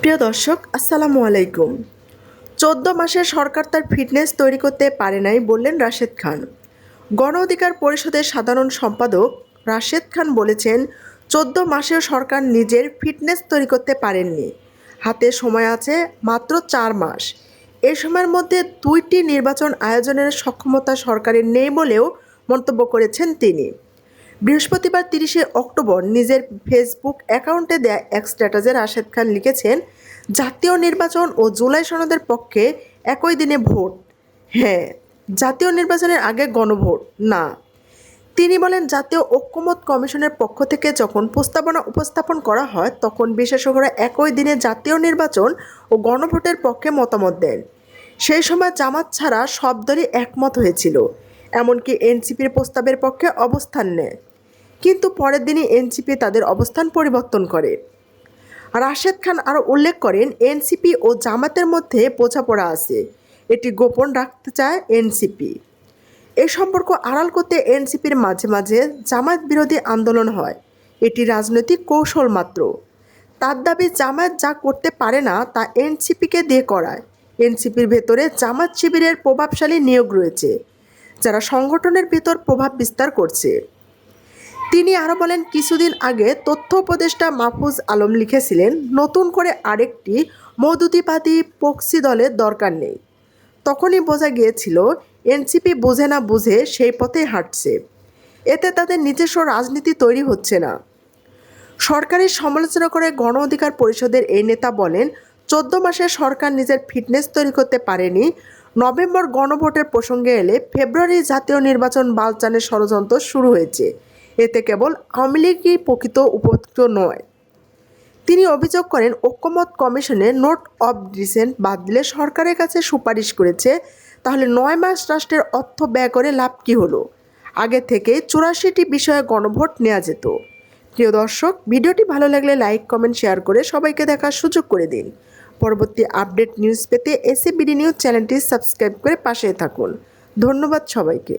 প্রিয় দর্শক, আসসালামু আলাইকুম। চোদ্দ মাসে সরকার তার ফিটনেস তৈরি করতে পারে নাই বললেন রাশেদ খান। গণ অধিকার পরিষদের সাধারণ সম্পাদক রাশেদ খান বলেছেন, চোদ্দ মাসেও সরকার নিজের ফিটনেস তৈরি করতে পারেননি। হাতে সময় আছে মাত্র চার মাস। এ সময়ের মধ্যে দুইটি নির্বাচন আয়োজনের সক্ষমতা সরকারের নেই বলেও মন্তব্য করেছেন তিনি। বৃহস্পতিবার তিরিশে অক্টোবর নিজের ফেসবুক অ্যাকাউন্টে দেয়া এক স্ট্যাটাসে রাশেদ খান লিখেছেন, জাতীয় নির্বাচন ও জুলাই সনদের পক্ষে একই দিনে ভোট। হ্যাঁ জাতীয় নির্বাচনের আগে গণভোট, না। তিনি বলেন, জাতীয় ঐক্যমত কমিশনের পক্ষ থেকে যখন প্রস্তাবনা উপস্থাপন করা হয়, তখন বিশেষজ্ঞরা একই দিনে জাতীয় নির্বাচন ও গণভোটের পক্ষে মতামত দেন। সেই সময় জামাত ছাড়া সব দলই একমত হয়েছিল। এমনকি এনসিপির প্রস্তাবের পক্ষে অবস্থান নেয়। কিন্তু পরের দিনই এনসিপি তাদের অবস্থান পরিবর্তন করে। রাশেদ খান আরও উল্লেখ করেন, এনসিপি ও জামাতের মধ্যে বোঝাপড়া আছে। এটি গোপন রাখতে চায় এনসিপি। এ সম্পর্ক আড়াল করতে এনসিপির মাঝে মাঝে জামায়াত বিরোধী আন্দোলন হয়। এটি রাজনৈতিক কৌশল মাত্র। তার দাবি জামায়াত যা করতে পারে না তা এনসিপিকে দিয়ে করায়। এনসিপির ভেতরে জামাত শিবিরের প্রভাবশালী নিয়োগ রয়েছে। যারা সংগঠনের ভেতর প্রভাব বিস্তার করছে। তিনি আরও বলেন, কিছুদিন আগে তথ্য উপদেষ্টা মাহফুজ আলম লিখেছিলেন, নতুন করে আরেকটি মৌদুদিবাদী পক্সি দলের দরকার নেই। তখনই বোঝা গিয়েছিল, এনসিপি বোঝে না বুঝে সেই পথে হাঁটছে। এতে তাদের নিজস্ব রাজনীতি তৈরি হচ্ছে না। সরকারের সমালোচনা করে গণ অধিকার পরিষদের এই নেতা বলেন, চোদ্দ মাসে সরকার নিজের ফিটনেস তৈরি করতে পারেনি নভেম্বর গণভোটের প্রসঙ্গে এলে ফেব্রুয়ারি জাতীয় নির্বাচন বালচানের ষড়যন্ত্র শুরু হয়েছে। এতে কেবল আওয়ামী লীগই প্রকৃত উপযুক্ত নয়। তিনি অভিযোগ করেন, ঐক্যমত কমিশনে নোট অব ডিসেন্ট বাদ দিলে সরকারের কাছে সুপারিশ করেছে, তাহলে নয় মাস রাষ্ট্রের অর্থ ব্যয় করে লাভ কী হলো? আগে থেকে চুরাশিটি বিষয়ে গণভোট নেওয়া যেত। প্রিয় দর্শক, ভিডিওটি ভালো লাগলে লাইক, কমেন্ট, শেয়ার করে সবাইকে দেখার সুযোগ করে দিন। পরবর্তী আপডেট নিউজ পেতে এসএবিডি নিউজ চ্যানেলটি সাবস্ক্রাইব করে পাশে থাকুন। ধন্যবাদ সবাইকে।